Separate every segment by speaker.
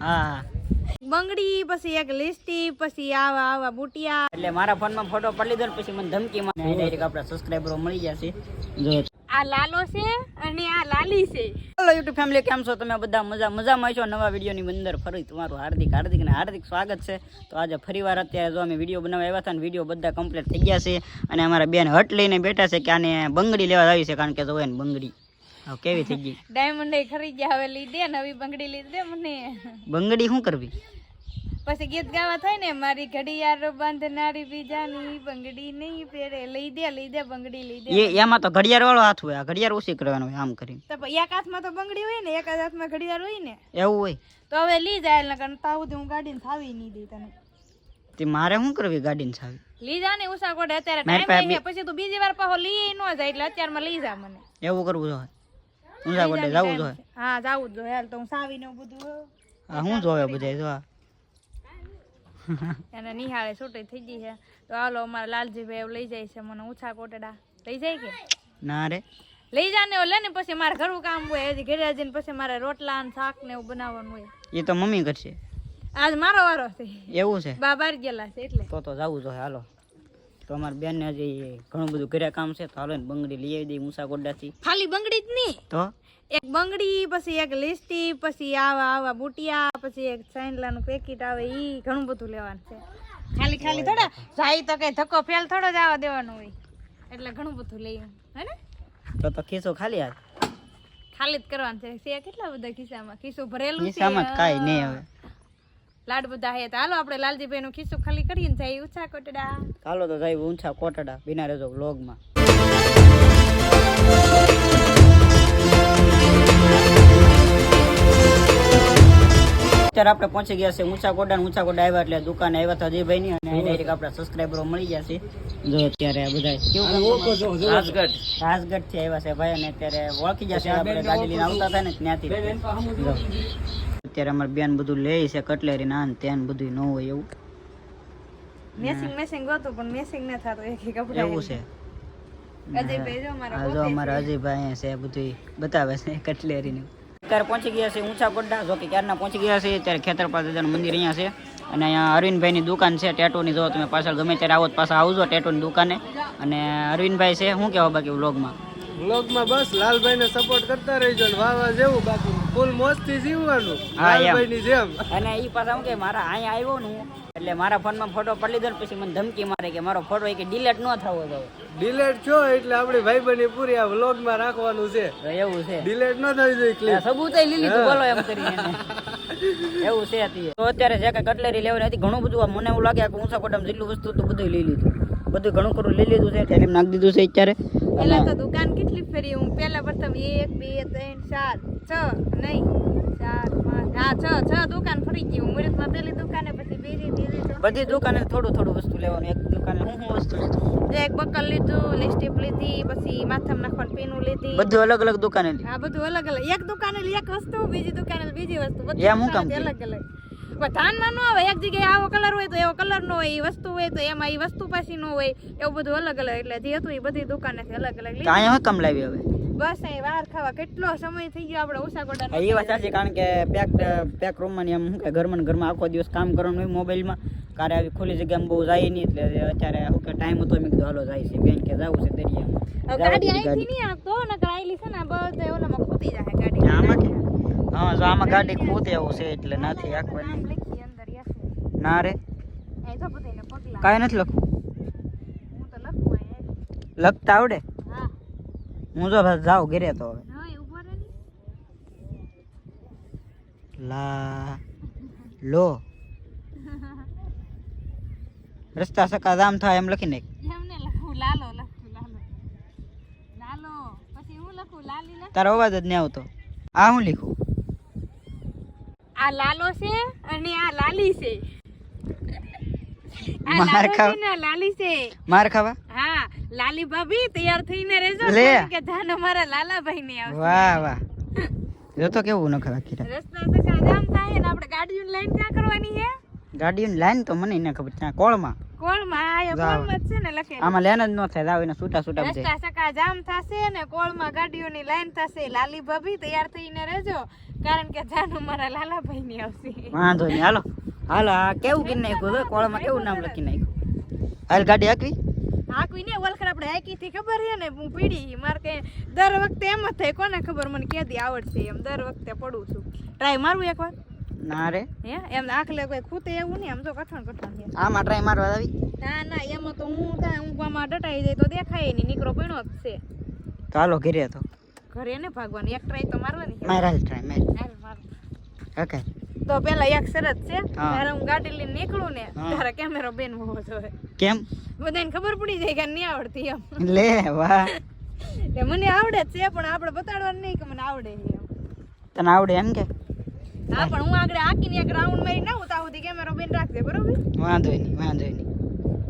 Speaker 1: હા.
Speaker 2: બંગડી પછી એક લિસ્ટી પછી આવા આવા બુટિયા.
Speaker 1: એટલે મારા ફોનમાં ફોટો પડી લીધો પછી મને ધમકી માં ડાયરેક્ટ આપણા સબસ્ક્રાઇબરો મળી જશે. જો.
Speaker 2: આ લાલો છે અને આ લાલી છે.
Speaker 1: હેલો યુટ્યુબ ફેમિલી કેમ છો? તમે બધા મજા મજામાં છો નવા વિડીયોની અંદર ફરી તમારું હાર્દિક હાર્દિક ને હાર્દિક સ્વાગત છે. તો આજે ફરીવાર અત્યારે જો અમે વીડિયો બનાવવા આવ્યા હતા ને વીડિયો બધા કમ્પ્લીટ થઈ ગયા છે. અને અમારા બેન હટ લઈને બેઠા છે કે આને બંગડી લેવા આવી છે કારણ કે જો એને બંગડી કેવી થઈ ગઈ?
Speaker 2: ડાયમંડ એ ખરી ગયા હવે લીધે નવી બંગડી લીધે મને.
Speaker 1: બંગડી શું કરવી?
Speaker 2: પછી ગીત ગાવા થાય ને મારી ઘડિયાળો બાંધનારી બીજાની બંગડી નહીં પહેરે. લઈ દે લઈ દે બંગડી લઈ દે.
Speaker 1: એ એમાં તો ઘડિયાળ વાળો હાથ હોય આ ઘડિયાળ ઓછી કરવાનો હોય આમ કરીને.
Speaker 2: તો એક હાથમાં તો બંગડી હોય ને એક હાથમાં ઘડિયાળ હોય ને.
Speaker 1: એવું હોય?
Speaker 2: તો હવે લઈ જાય એટલે કારણ તાવ હું ગાડીને થાવી નહીં દઈ તને.
Speaker 1: તે મારે શું કરવી ગાડીને સાવી
Speaker 2: લઈ જા ને ઉષા કોડે અત્યારે ટાઈમ પછી તું બીજી વાર પાછો લઈ ન જાય એટલે અત્યારમાં લઈ જા મને.
Speaker 1: એવું કરવું જોઈએ ઊંઝા ગોડે જવું જોઈએ
Speaker 2: હા જાવું જ જોઈએ હાલ તો હું સાવી ને બધું
Speaker 1: આ હું જોવે બધા જો.
Speaker 2: એને નિહાળે છૂટી થઈ ગઈ છે. તો હાલો અમારા લાલજીભાઈ લઈ જાય છે મને ઓછા કોટડા. લઈ જાય કે?
Speaker 1: ના રે.
Speaker 2: લઈ જાને ઓલે લે ને પછી મારે ઘરનું કામ હોય હજી ઘરે જઈને પછી મારે રોટલા ને શાક ને એવું બનાવવાનું હોય.
Speaker 1: એ તો મમ્મી કરશે.
Speaker 2: આજ મારો વારો છે.
Speaker 1: એવું છે?
Speaker 2: બા બાર ગયેલા છે એટલે.
Speaker 1: તો તો જવું જોઈએ હાલો. તો અમારી બેનને હજી ઘણું બધું ઘરે કામ છે તો હાલો બંગડી લઈ આવી દઈ મૂસા ગોડાથી
Speaker 2: ખાલી બંગડી જ નહીં.
Speaker 1: તો?
Speaker 2: એક બંગડી પછી એક લીસ્ટી પછી આવા આવા બુટિયા પછી એક ચાઇનલાનું પેકેટ આવે એ ઘણું બધું લેવાનું છે. ખાલી ખાલી થોડા જાય તો કઈ ધક્કો ફેલ થોડો જ આવવા દેવાનો હોય. એટલે ઘણું બધું લઈ હે ને?
Speaker 1: તો તો ખીસો ખાલી હાથ
Speaker 2: ખાલી જ કરવાનું છે. છે કેટલા બધા ખિસ્સામાં? ખિસ્સો ભરેલું છે?
Speaker 1: ખિસ્સામાં કાઈ નહીં હવે.
Speaker 2: લાડ બધા હે તો હાલો આપણે લાલજીભાઈ નું ખિસ્સું ખાલી કરીને જાય ઊંચા કોટડા.
Speaker 1: હાલો તો જાય ઊંચા કોટડા બિના રહેજો વ્લોગમાં. અત્યારે આપણે પહોંચી ગયા છે ઊંચા કોડા ઊંચા કોડા આવ્યા એટલે દુકાન આવ્યા હતા અજયભાઈ ની અને ડાયરેક્ટ આપણા સબસ્ક્રાઈબરો મળી ગયા છે. જો અત્યારે આ બધા કેવું રાજગઢ રાજગઢ. થી આવ્યા છે ભાઈ અને અત્યારે ઓળખી જશે આપણે ગાડી લઈને આવતા હતા ને ત્યાંથી. અત્યારે અમારે બેન બધું લે છે કટલેરી ના તેન બધું ન હોય એવું.
Speaker 2: મેસિંગ મેસિંગ ગોતું પણ મેસિંગ ન થતું. એક એક કપડા
Speaker 1: એવું છે.
Speaker 2: અજયભાઈ જો
Speaker 1: જો અમારા અજયભાઈ છે બધું બતાવે છે કટલેરી અત્યારે પહોંચી ગયા છે ઊંચા ગોડા જો કે ક્યારના પહોંચી ગયા છે અત્યારે ખેતરપાલ દાદાનું મંદિર અહીંયા છે. અને અહીંયા અરવિંદભાઈની દુકાન છે ટેટુની. જો તમે પાછળ ગમે ત્યારે આવો પાછા આવજો ટેટુની દુકાને. અને અરવિંદભાઈ છે શું કહેવા બાકી વ્લોગમાં
Speaker 3: વ્લોગમાં બસ લાલભાઈ ને સપોર્ટ કરતા રહેજો ને વાહ વાહ જેવું બાકી. ફૂલ મોજથી જીવવાનું.
Speaker 1: હા, એમ.
Speaker 3: જેમ.
Speaker 1: અને એ પાછા હું કે મારા અહીંયા આવ્યો ને એટલે મારા ફોનમાં ફોટો પડી લીધો ને પછી મને ધમકી મારે કે મારો ફોટો કે ડિલેટ ન થવો જોઈએ
Speaker 3: ડિલેટ છો એટલે આપણી ભાઈબંધી પૂરી આ વ્લોગમાં રાખવાનું છે.
Speaker 1: એવું છે.
Speaker 3: ડિલેટ ન થઈ જાય ક્લિપ
Speaker 1: સબૂત લીલી બોલો એમ કરીને એવું છે અત્યારે. તો અત્યારે જે કઈ કટલેરી લેવાની હતી ઘણું બધું મને એવું લાગે કે ઊંચા કોટમ જેટલું વસ્તુ હતું બધું લઈ લીધું બધું ઘણું ખરું લઈ લીધું છે થેલીમાં નાખી દીધું છે અત્યારે.
Speaker 2: પેલા તો દુકાન કેટલી ફેરી? હું પેલા પ્રથમ એક બે ત્રણ ચાર છ નહીં ચાર પાંચ હા છ છ દુકાન ફરી ગઈ. હું મુરતમાં પેલી દુકાને પછી બીજી ત્રીજી
Speaker 1: બધી દુકાને થોડું થોડું વસ્તુ લેવાનું. એક દુકાને હું હું વસ્તુ લીધું
Speaker 2: એક બકલ લીધું લિપસ્ટિક લીધી પછી માથામાં નાખવાનું પીનું લીધી.
Speaker 1: બધું અલગ અલગ દુકાને હા
Speaker 2: આ બધું અલગ અલગ. એક દુકાને એક વસ્તુ બીજી દુકાને બીજી વસ્તુ. બધી અલગ અલગ. પણ ધ્યાનમાં ન આવે એક જગ્યાએ આવો કલર હોય તો એવો કલર નો હોય એ વસ્તુ હોય તો એમાં એ વસ્તુ પાછી ન હોય એવું બધું અલગ અલગ. એટલે જે હતું એ બધી દુકાનેથી અલગ અલગ
Speaker 1: અહીંયા શું કામ લાવી હવે?
Speaker 2: બસ અહીં વાર ખાવા. કેટલો સમય થઈ ગયો આપણે ઉષાકોટા
Speaker 1: એ વાત સાચી કારણ કે પેક પેક રૂમમાં એમ શું કે ઘરમાં ઘરમાં આખો દિવસ કામ કરવાનું હોય મોબાઈલમાં. કારે આવી ખુલ્લી જગ્યામાં બહુ જાય નહીં એટલે અત્યારે શું કે ટાઈમ હતો મેં કીધું હાલો જાય છે બેન કે જવું છે દરિયામાં.
Speaker 2: ગાડી અહીંથી નહીં આવતો ને આવેલી છે ને બધે ઓલામાં ખૂતી જાય ગાડી.
Speaker 1: આમાં હા જો આમાં ગાડી ખૂતે એવું છે એટલે નથી
Speaker 2: અંદર
Speaker 1: ના રે. કાંઈ નથી લખવું.
Speaker 2: હું તો લખું
Speaker 1: લખતા આવડે?
Speaker 2: હા.
Speaker 1: હું જો જાઉં ઘેરે તો હવે. લા લો. રસ્તા સકા જામ થાય એમ લખી નાખ.
Speaker 2: એમને લખું લાલો લખું લાલો. લાલો. પછી હું લખું લાલી
Speaker 1: તારો અવાજ જ નહીં આવતો. આ હું લીખું?
Speaker 2: આ લાલો છે અને આ લાલી છે.
Speaker 1: માર ખાવ.
Speaker 2: ને લાલી છે.
Speaker 1: માર ખાવા?
Speaker 2: હા લાલી ભાભી તૈયાર થઈને રહેજો. કે ધાન અમારા લાલાભાઈ ને આવશે.
Speaker 1: વાહ વાહ. જો તો કેવું ન ખરા રહ્યા
Speaker 2: રસ્તા તો જામ થાય ને આપણે ગાડીઓ લાઈન ક્યાં કરવાની છે?
Speaker 1: ગાડીઓની લાઈન તો મને ન ખબર ત્યાં કોળમાં.
Speaker 2: કોળમાં આ કોળમાં છે ને લખેલું.
Speaker 1: આમાં લેન જ ન થાય જાવ એને છૂટા છૂટા બધા.
Speaker 2: રસ્તા સકા જામ થશે ને કોળમાં ગાડીઓની લાઈન થશે લાલી ભાભી તૈયાર થઈને રહેજો કારણ કે જાનું મારા લાલાભાઈ ની આવશે.
Speaker 1: વાંધો નહીં હાલો. હાલો કેવું કરી નાખ્યું? તો કોળમાં કેવું નામ લખી નાખ્યું? હાલ ગાડી
Speaker 2: ને વલખર આપણે હાકી થી ખબર છે ને હું પીડી મારે કે દર વખતે એમ જ થાય કોને ખબર? મને ક્યાંથી આવડશે એમ દર વખતે પડું છું. ટ્રાય મારવું એકવાર.
Speaker 1: ના રે
Speaker 2: હે? એમ આખલે કોઈ ખૂતે એવું નહીં આમ તો કઠણ કઠણ છે.
Speaker 1: આમાં ટ્રાય મારવા આવી.
Speaker 2: ના ના એમાં તો હું ત્યાં ઊંઘવામાં ડટાઈ જાય તો દેખાય નહીં નીકળો પીણો જ છે.
Speaker 1: ચાલો ઘરે તો.
Speaker 2: ઘરે ને ભાગવાની એક ટ્રાય તો મારવાની.
Speaker 1: માર ટ્રાય માર
Speaker 2: માર.
Speaker 1: ઓકે.
Speaker 2: તો પેલા એક શરત છે. જ્યારે હું ગાડી લઈને નીકળું ને. ત્યારે કેમેરો બેન હોવો જોઈએ
Speaker 1: કેમ?
Speaker 2: બધાને ખબર પડી જાય કે નહીં આવડતી એમ.
Speaker 1: લે વાહ.
Speaker 2: મને આવડે છે પણ આપણે બતાડવાનું નહીં કે મને આવડે છે
Speaker 1: તને આવડે એમ કે?
Speaker 2: હા પણ હું આગળ આકીને એક રાઉન્ડ મારી ના ઉતા સુધી કેમેરો બેન રાખજે બરોબર?
Speaker 1: વાંધો નહીં વાંધો નહીં.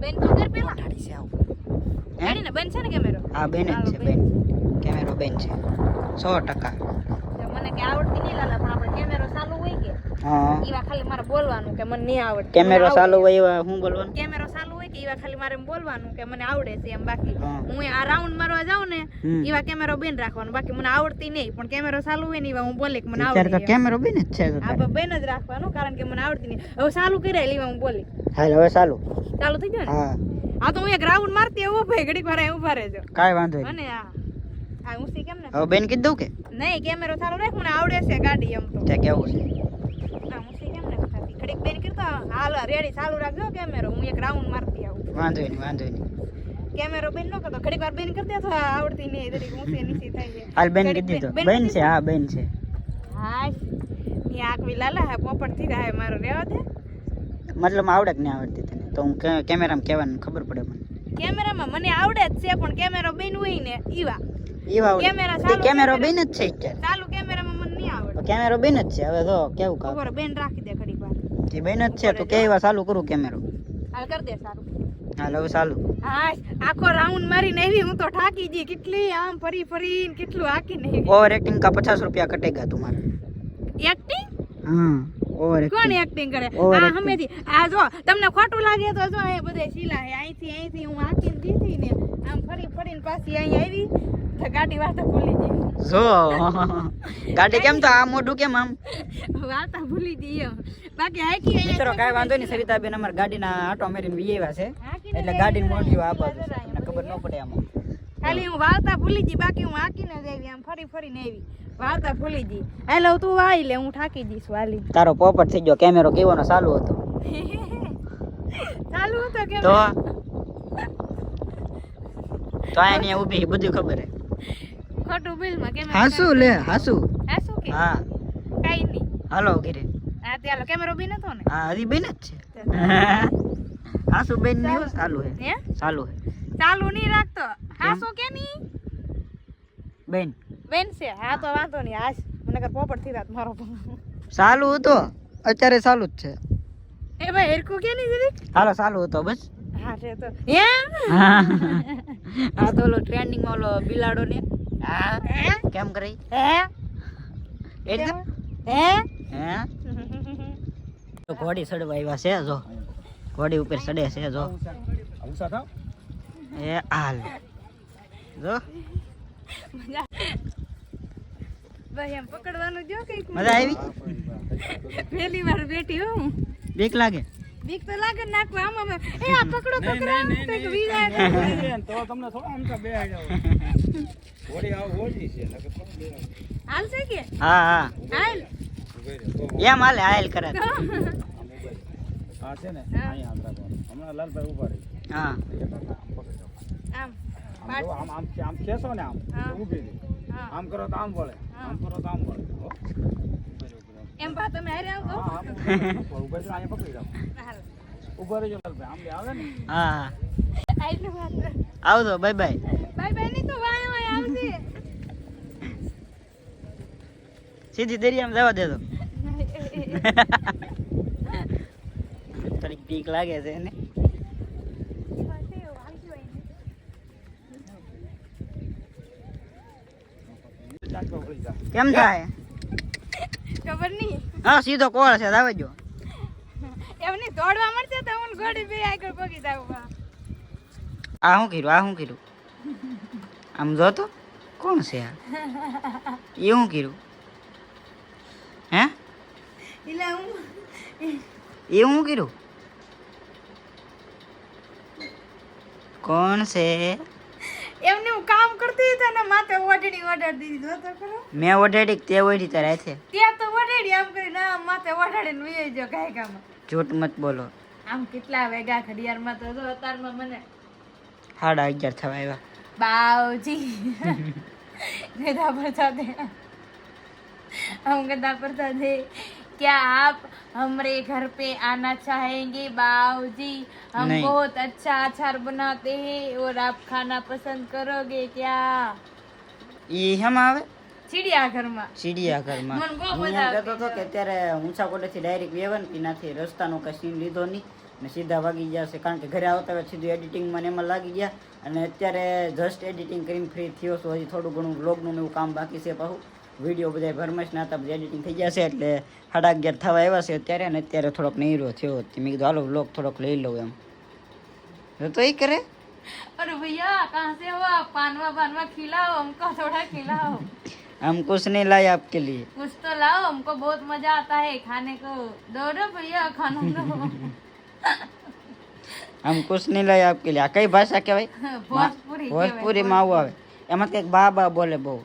Speaker 2: બેન તો કર પેલા
Speaker 1: ગાડી છે આવું. હે?
Speaker 2: ને બેન છે ને કેમેરો
Speaker 1: હા બેન જ છે બેન. કેમેરો બેન છે. સો ટકા.
Speaker 2: તો મને કે આવડતી નહીં લાલા પણ આપણે કેમેરો ચાલુ હોય કે
Speaker 1: હા.
Speaker 2: ઈવા ખાલી મારે બોલવાનું કે મને નહીં આવડતું.
Speaker 1: કેમેરો ચાલુ હોય. એવા હું બોલવાનું?
Speaker 2: કેમેરો ઈવા ખાલી મારે બોલવાનું કે મને આવડે છે એમ બાકી.
Speaker 1: હું.
Speaker 2: આ રાઉન્ડ મારવા જાઉં ને. ઈવા કેમેરો બેન રાખવાનું. બાકી મને આવડતી નહીં પણ કેમેરો ચાલુ હોય ને ઈવા હું બોલે કે મને
Speaker 1: તો
Speaker 2: આવડે એમ.
Speaker 1: કેમેરો બેન જ છે તો
Speaker 2: હા બેન જ રાખવાનું કારણ કે મને આવડતી નહીં. હવે ચાલુ કર્યા ઈવા હું બોલી.
Speaker 1: હાલ હવે ચાલુ.
Speaker 2: ચાલુ થઈ ગયો ને?
Speaker 1: હા.
Speaker 2: હા તો હું એક રાઉન્ડ મારતી ઊભો ભાઈ ઘડીક વાર ઊભા રહેજો.
Speaker 1: કાઈ વાંધો નહીં.
Speaker 2: અને આ આ ઊંચી કેમ ને?
Speaker 1: હવે બેન કીધું કે?
Speaker 2: નહીં કેમેરો ચાલુ રાખ મને આવડે છે ગાડી એમ તો.
Speaker 1: કેવું છે?
Speaker 2: કરતા હાલ રેડી ચાલુ રાખજો કેમેરો હું એક રાઉન્ડ મારતી આવું.
Speaker 1: વાંધો નહીં વાંધો નહીં.
Speaker 2: કેમેરો બેન નો કરતો. ઘડીક વાર બેન કરી તો આવડતી નહીં. ઘડીક ઊંચી નીચે થાય છે.
Speaker 1: હાલ બેન કીધી તો
Speaker 2: બેન
Speaker 1: છે હા બેન છે.
Speaker 2: હા ની આકવી લાલા હે પોપટથી રહે મારો રેવા દે
Speaker 1: મતલબ આવડે કે નહીં આવડતી તને? તો હું કેમેરામાં કહેવાનું ખબર પડે મને.
Speaker 2: કેમેરામાં મને આવડે જ છે પણ કેમેરો બેન હોય ને ઈવા.
Speaker 1: ઈવા
Speaker 2: કેમેરા ચાલુ
Speaker 1: કેમેરો બેન જ છે
Speaker 2: ચાલુ કેમેરામાં મને નહીં આવડે
Speaker 1: તો કેમેરો બેન જ છે હવે તો કેવું
Speaker 2: ખબર બેન રાખી દે
Speaker 1: બેન જ છે તો કેવા ચાલુ કરું કેમેરો?
Speaker 2: હાલ કરી દે સારું.
Speaker 1: હાલ હવે ચાલુ.
Speaker 2: હા આખો રાઉન્ડ મારીને આવી હું તો ઠાકી જી કેટલી આમ ફરી ફરી કેટલું હાકી નહીં
Speaker 1: ઓવર એક્ટિંગ કા પચાસ રૂપિયા કટેગા તમારે
Speaker 2: એક્ટિંગ
Speaker 1: હા ઓવર
Speaker 2: કોણ
Speaker 1: એક્ટિંગ
Speaker 2: એક્ટિંગ કરે? આ હમેથી આ જો તમને ખોટું લાગે તો જો એ બધે શીલા હે અહીંથી અહીંથી હું હાકીને દીધી ને આમ ફરી ફરીને પાછી અહીં આવી તો ગાડી વાતા ભૂલી ગઈ.
Speaker 1: જો ગાડી કેમ તો આ મોઢું કેમ આમ?
Speaker 2: વાતા ભૂલી ગઈ એમ. બાકી હાકી
Speaker 1: મિત્રો કાંઈ વાંધો નહીં સવિતાબેન અમારા ગાડીના આટો મેરીને વી આવ્યા છે. એટલે
Speaker 2: ગાડી
Speaker 1: ગાડીનું મોઢું આ બાજુ ખબર ન પડે આમાં.
Speaker 2: ખાલી હું વાવતા ભૂલી ગઈ બાકી હું હાકીને જ આવી આમ ફરી ફરીને આવી. વાવતા ભૂલી ગઈ. હેલો તું વાઈ લે હું થાકી જઈશ વાલી.
Speaker 1: તારો પોપટ થઈ ગયો કેમેરો કેવાનો ચાલુ હતો?
Speaker 2: ચાલુ હતો કે
Speaker 1: તો? તો આની ઊભી બધું ખબર હે
Speaker 2: ખોટું બિલમાં કેમેરો
Speaker 1: હાસુ લે હાસુ.
Speaker 2: હાસુ કે?
Speaker 1: હા.
Speaker 2: કઈ નહીં.
Speaker 1: હાલો ઘરે
Speaker 2: હા ચાલો કેમેરો બી નતો ને?
Speaker 1: હા હજી બેન જ છે. હાસુ બેનની ચાલુ હે
Speaker 2: હે?
Speaker 1: ચાલુ હે
Speaker 2: ચાલુ નહીં રાખતો. હા શું કે નહીં?
Speaker 1: બેન.
Speaker 2: બેન છે હા તો વાંધો નહીં હાશ મને કર પોપટથી રાત મારો
Speaker 1: ચાલુ હતો. અત્યારે ચાલુ જ છે.
Speaker 2: એ ભાઈ હેરકુ કે નહીં દીદી?
Speaker 1: હાલો ચાલુ હતો બસ.
Speaker 2: હા છે તો. હે?
Speaker 1: હા આ તો ઓલો ટ્રેન્ડિંગમાં ઓલો બિલાડો ને. હા.
Speaker 2: હે?
Speaker 1: કેમ કરી?
Speaker 2: હે?
Speaker 1: એ જ
Speaker 2: હે?
Speaker 1: હે? તો ઘોડી ચડવા આવ્યા છે જો. ઘોડી ઉપર ચડે છે જો. એ હાલ. જો.
Speaker 2: ભાઈ એમ પકડવાનું જો કંઈક.
Speaker 1: મજા આવી?
Speaker 2: પહેલી વાર બેઠી હું
Speaker 1: બીક લાગે?
Speaker 2: બીક તો લાગે નાખવા આમાં મેં, એ આ પકડો પકડો કંઈક વીજા હાલ છે કે?
Speaker 1: હા હા.
Speaker 2: હાલ.
Speaker 1: એમ હાલે હાલ કરે.
Speaker 2: ને હમણાં
Speaker 1: હા.
Speaker 2: આમ પાટ- આમ હા.
Speaker 3: આમ કરો તો આમ વળે. આમ કરો તો આમ વળે. હો.
Speaker 2: એમ પા તમે હારે આવો
Speaker 3: હા, આમ ઊભા રહીને અહીંયા પકડી
Speaker 2: રાખો.
Speaker 3: ઊભા રહેજો લાલભાઈ. આમ લે આવે ને.
Speaker 1: હા
Speaker 2: આટલું વાત.
Speaker 1: આવજો બાય બાય.
Speaker 2: બાય બાયની તો વાય વાય આવજે.
Speaker 1: સીધી દરિયામાં જવા દેજો. થોડીક બીક લાગે છે એને
Speaker 3: ચાટકો પડી જાય
Speaker 1: કેમ થાય?
Speaker 2: ખબર નહીં.
Speaker 1: હા સીધો કોળ છે આવે જો.
Speaker 2: એમની દોડવા મળશે તો હું ઘોડી બે આગળ પગી જાવ
Speaker 1: આ શું કર્યું આ શું કર્યું? આમ જો તો કોણ છે આ? એ શું કર્યું? હે?
Speaker 2: એટલે હું?
Speaker 1: એ હું કર્યું? કોણ છે?
Speaker 2: એમને હું કામ કરતી હતી ને માથે ઓઢડી ઓઢાડી દીધી. તો ખરો.
Speaker 1: મેં ઓઢડી તે ઓઢી તારે છે
Speaker 2: ત્યાં તો ઓઢડી આમ કરી ના માથે ઓઢાડીને ઉઈ જો ગાયકામાં
Speaker 1: જૂઠ મત બોલો.
Speaker 2: આમ કેટલા વેગા ઘડિયાળમાં તો જો અતારમાં મને
Speaker 1: સાડા અગિયાર થવા આવ્યા.
Speaker 2: બાવજી. ગદા પર થા આમ ગદા પર થા क्या आप हमारे घर पे आना चाहेंगे बाऊजी हम
Speaker 1: नहीं।
Speaker 2: बहुत अच्छा अचार बनाते हैं और आप खाना पसंद करोगे क्या
Speaker 1: એ હેમ આવે
Speaker 2: चिड़ियाघर में
Speaker 1: ચિડિયાઘરમાં
Speaker 2: મને બહુ
Speaker 1: હું
Speaker 2: મજા
Speaker 1: એમ કહેતો હતો કે અત્યારે ઊંચા કોટેથી ડાયરેક્ટ વેવન કે નાથી રસ્તાનો કઈ સીન લીધો નહીં ને સીધા વાગી ગયા છે કારણ કે ઘરે આવતા હોય સીધું એડિટિંગમાં ને એમાં લાગી ગયા અને અત્યારે જસ્ટ એડિટિંગ કરીને ફ્રી થયો છું હજી થોડું ઘણું બ્લોગનું ને એવું કામ બાકી છે પાછું વિડીયો બધા ભરમાશ ના હતા બધા એડિટિંગ થઈ ગયા છે એટલે સાડા અગિયાર થવા આવ્યા છે અત્યારે અને અત્યારે થોડોક નહીરો થયો તો મેં કીધું હાલો બ્લોગ થોડોક લઈ લઉં એમ તો તો એ કરે
Speaker 2: अरे भैया कहाँ से हो आप पानवा पानवा खिलाओ हमको थोड़ा खिलाओ
Speaker 1: हम कुछ नहीं लाए आपके लिए
Speaker 2: कुछ तो लाओ हमको बहुत मजा आता है खाने को दो दो भैया खाना दो
Speaker 1: हम कुछ नहीं लाए आपके लिए આ કઈ ભાષા કહેવાય
Speaker 2: भोजपुरी
Speaker 1: ભોજપુરીમાં આવું આવે એમાં કંઈક બા બા બોલે બહુ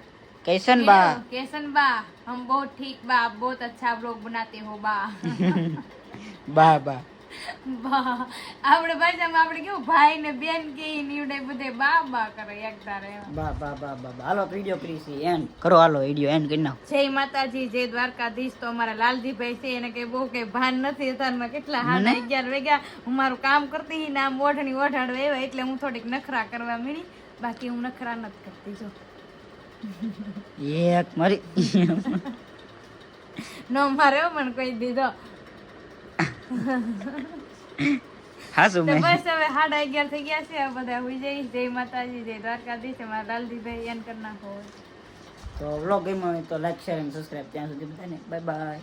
Speaker 1: कैसन बा
Speaker 2: हेलो, कैसन बा हम बहुत ठीक बा आप बहुत अच्छा ब्लॉग बनाते हो बा
Speaker 1: બા બા
Speaker 2: બા આપણે ભાષામાં આપણે કેવું ભાઈ ને બેન કે નીવડે બધે બા બા કરે એક તારે
Speaker 1: બા બા બા બા બા હાલો વિડીયો ફ્રી છે એન્ડ કરો હાલો વિડીયો એન્ડ કરી નાખો
Speaker 2: જય માતાજી જય દ્વારકાધીશ તો અમારા લાલજીભાઈ છે એને કઈ બહુ કઈ ભાન નથી અત્યારમાં કેટલા સાડા અગિયાર વાગ્યા હું મારું કામ કરતી હતી ને આમ ઓઢણી ઓઢાડવા આવ્યા એટલે હું થોડીક નખરા કરવા મળી બાકી હું નખરા નથી કરતી જો
Speaker 1: એક મારી.
Speaker 2: નો મારે પણ કોઈ દીધો. હા
Speaker 1: શું
Speaker 2: બસ હવે સાડા અગિયાર થઈ ગયા છે બધા હોઈ જઈ. જય માતાજી જય દ્વારકાધીશ મારા લાલજીભાઈ એન કરી નાખો.
Speaker 1: તો વ્લોગ ગમ્યો હોય તો લાઈક શેર અને સબસ્ક્રાઈબ ત્યાં સુધી બધાને. Bye bye